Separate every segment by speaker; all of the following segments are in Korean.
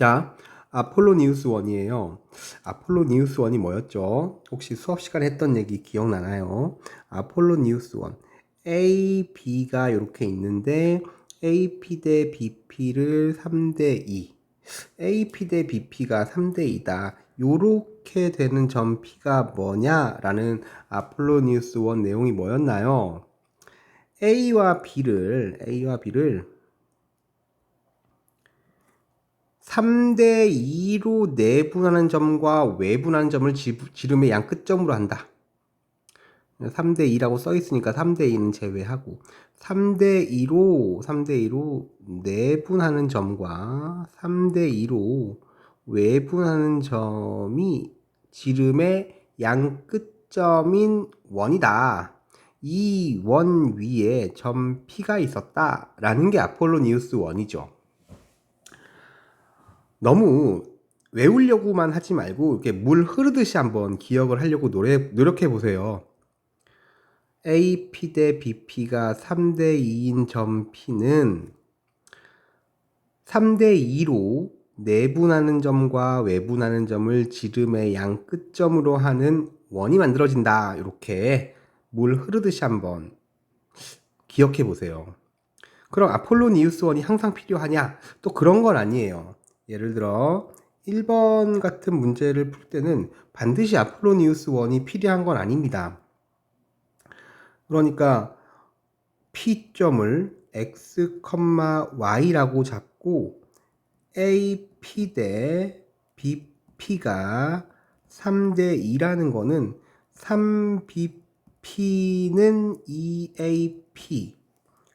Speaker 1: 자, 아폴로 니우스 1이에요. 아폴로 니우스 1이 뭐였죠? 혹시 수업 시간에 했던 얘기 기억나나요? 아폴로 니우스 1. A, B가 이렇게 있는데 AP 대 BP를 3대 2. AP 대 BP가 3대 2다. 요렇게 되는 점 P가 뭐냐라는 아폴로 니우스 1 내용이 뭐였나요? A와 B를 A와 B를 3대 2로 내분하는 점과 외분하는 점을 지- 지름의 양 끝점으로 한다. 3대 2라고 써 있으니까 3대 2는 제외하고 3대 2로 3대 2로 내분하는 점과 3대 2로 외분하는 점이 지름의 양 끝점인 원이다. 이 원 위에 점 P가 있었다라는 게 아폴로 니우스 원이죠. 너무 외우려고만 하지 말고 이렇게 물 흐르듯이 한번 기억을 하려고 노래, 노력해 보세요. AP 대 BP가 3대 2인 점 P는 3대 2로 내분하는 점과 외분하는 점을 지름의 양 끝점으로 하는 원이 만들어진다. 이렇게 물 흐르듯이 한번 기억해 보세요. 그럼 아폴로 니우스 원이 항상 필요하냐? 또 그런 건 아니에요. 예를 들어 1번 같은 문제를 풀 때는 반드시 아폴로 니우스 원이 필요한 건 아닙니다. 그러니까 P점을 x, y라고 잡고 AP 대 BP가 3대 2라는 거는 3BP는 2AP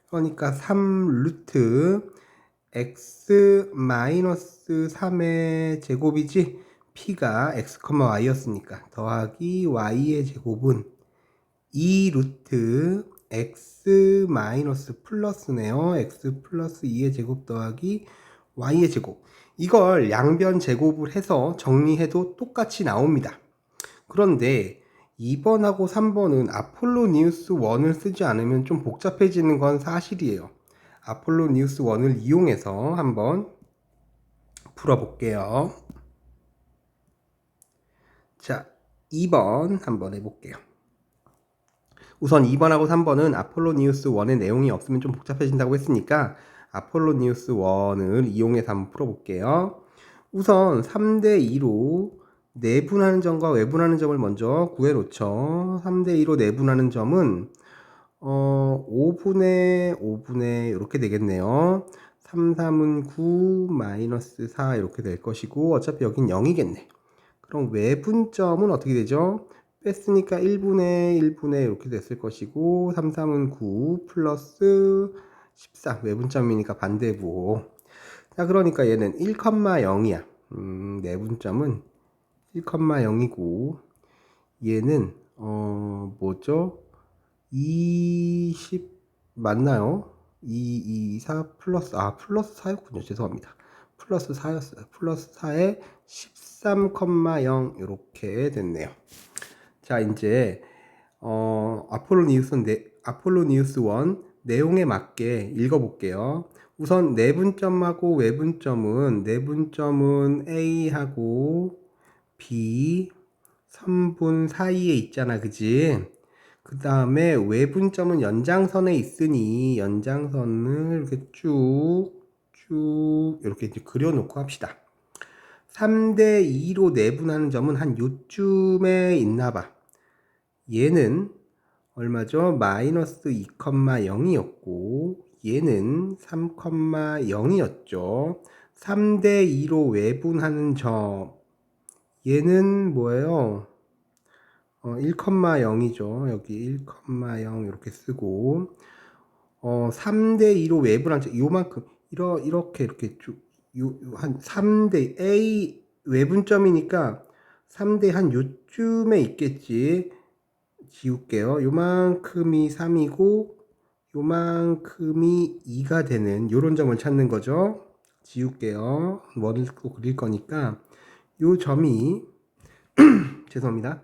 Speaker 1: 그러니까 3 루트 x 마이너스 3의 제곱이지 p가 x, y였으니까 더하기 y의 제곱은 2 루트 x 마이너스 플러스네요. x 플러스 2의 제곱 더하기 y의 제곱. 이걸 양변 제곱을 해서 정리해도 똑같이 나옵니다. 그런데 2번하고 3번은 아폴로 니우스 1을 쓰지 않으면 좀 복잡해지는 건 사실이에요. 아폴로 니우스 1을 이용해서 한번 풀어볼게요. 자, 2번 한번 해볼게요. 우선 2번하고 3번은 아폴로 니우스 1의 내용이 없으면 좀 복잡해진다고 했으니까 아폴로 니우스 1을 이용해서 한번 풀어볼게요. 우선 3대 2로 내분하는 점과 외분하는 점을 먼저 구해놓죠. 3대 2로 내분하는 점은 어, 5분의 5분의 이렇게 되겠네요. 3, 3은 9, 마이너스 4 이렇게 될 것이고 어차피 여긴 0이겠네. 그럼 외분점은 어떻게 되죠? 뺐으니까 1분의 1분의 이렇게 됐을 것이고 3, 3은 9 플러스 14 외분점이니까 반대부 자 그러니까 얘는 1,0이야 음, 내분점은 1,0이고 얘는 어 뭐죠? 20 맞나요? 2, 2, 4 플러스 아 플러스 4였군요 죄송합니다 플러스 4였어요 플러스 4에 13,0 이렇게 됐네요 자 이제 어, 아폴로 니우스 네, 아폴로 니우스 1 내용에 맞게 읽어 볼게요. 우선 내분점하고 외분점은 내분점은 A하고 B 3분 사이에 있잖아, 그지? 그 다음에 외분점은 연장선에 있으니 연장선을 이렇게 쭉, 쭉 이렇게 이제 그려놓고 합시다. 3대 2로 내분하는 점은 한 요쯤에 있나 봐. 얘는 얼마죠? 마이너스 2,0이었고 얘는 3,0이었죠. 3대 2로 외분하는 점 얘는 뭐예요? 어, 1,0이죠. 여기 1,0 이렇게 쓰고 어, 3대 2로 외분한 점 요만큼 이러, 이렇게 이렇게 쭉 요, 한 3대 A 외분점이니까 3대 한 요쯤에 있겠지. 지울게요. 요만큼이 3이고 요만큼이 2가 되는 요런 점을 찾는 거죠. 지울게요. 원을 또 그릴 거니까 요 점이 죄송합니다.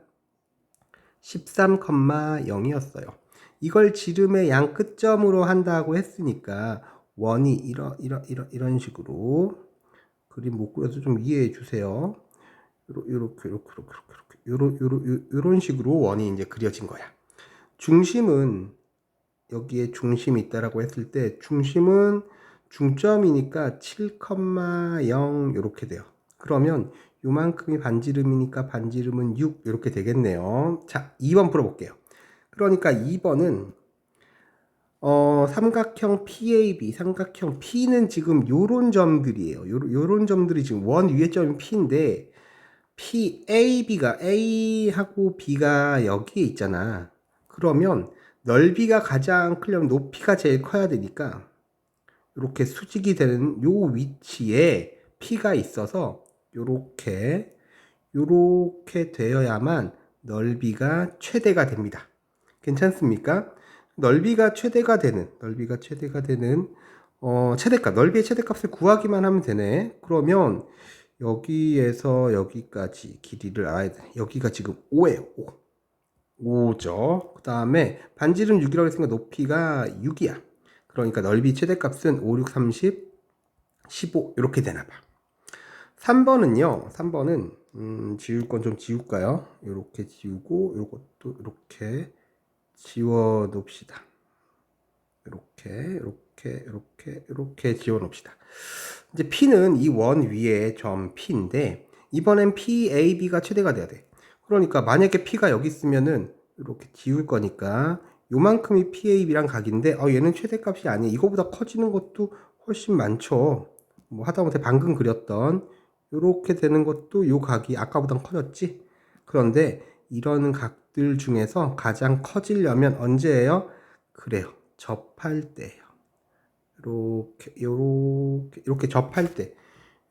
Speaker 1: 13,0이었어요. 이걸 지름의 양 끝점으로 한다고 했으니까 원이 이러, 이러, 이러, 이런 식으로 그림 못 그려서 좀 이해해 주세요. 요렇게 요렇게 요렇게 요렇게 요렇게 요런 식으로 원이 이제 그려진 거야. 중심은 여기에 중심이 있다라고 했을 때 중심은 중점이니까 7,0 이렇게 돼요. 그러면 요만큼이 반지름이니까 반지름은 6 이렇게 되겠네요. 자, 2번 풀어볼게요. 그러니까 2번은 어, 삼각형 PAB, 삼각형 P는 지금 요런 점들이에요. 요, 요런 점들이 지금 원 위에 점이 P인데 PAB가 A하고 B가 여기에 있잖아. 그러면 넓이가 가장 크려면 높이가 제일 커야 되니까 이렇게 수직이 되는 요 위치에 P가 있어서 요렇게 요렇게 되어야만 넓이가 최대가 됩니다. 괜찮습니까? 넓이가 최대가 되는 넓이가 최대가 되는 어, 최대값 넓이의 최대값을 구하기만 하면 되네. 그러면 여기에서 여기까지 길이를 알아야 돼. 여기가 지금 5예요. 5. 5죠. 그 다음에 반지름 6이라고 했으니까 높이가 6이야. 그러니까 넓이 최대값은 5, 6, 30, 15 이렇게 되나 봐. 3번은요. 3번은 음, 지울 건 좀 지울까요? 이렇게 지우고 이것도 이렇게 지워 놓읍시다. 이렇게 이렇게 이렇게 이렇게 지워 놓읍시다. 이제 P는 이 원 위에 점 P인데 이번엔 PAB가 최대가 돼야 돼. 그러니까 만약에 P가 여기 있으면은 이렇게 지울 거니까 요만큼이 PAB랑 각인데 어, 얘는 최대값이 아니야. 이거보다 커지는 것도 훨씬 많죠. 뭐 하다못해 방금 그렸던 이렇게 되는 것도 요 각이 아까보다 커졌지. 그런데 이런 각들 중에서 가장 커지려면 언제예요? 그래요. 접할 때예요. 이렇게 이렇게 이렇게 접할 때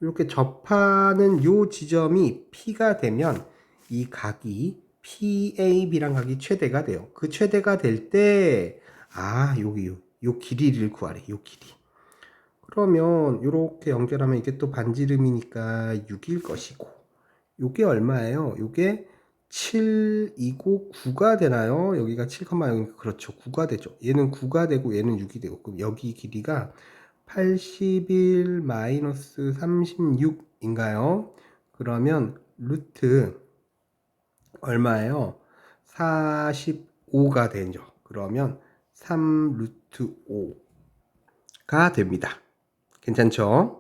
Speaker 1: 이렇게 접하는 요 지점이 P가 되면 이 각이 PAB랑 각이 최대가 돼요. 그 최대가 될 때, 아, 여기, 요, 요 길이를 구하래, 요 길이. 그러면, 요렇게 연결하면 이게 또 반지름이니까 6일 것이고, 요게 얼마예요? 요게 7이고 9가 되나요? 여기가 7,0이니까 그렇죠. 9가 되죠. 얘는 9가 되고 얘는 6이 되고, 그럼 여기 길이가 81 마이너스 36인가요? 그러면 루트 얼마예요? 45가 되죠. 그러면 3 루트 5가 됩니다. 괜찮죠?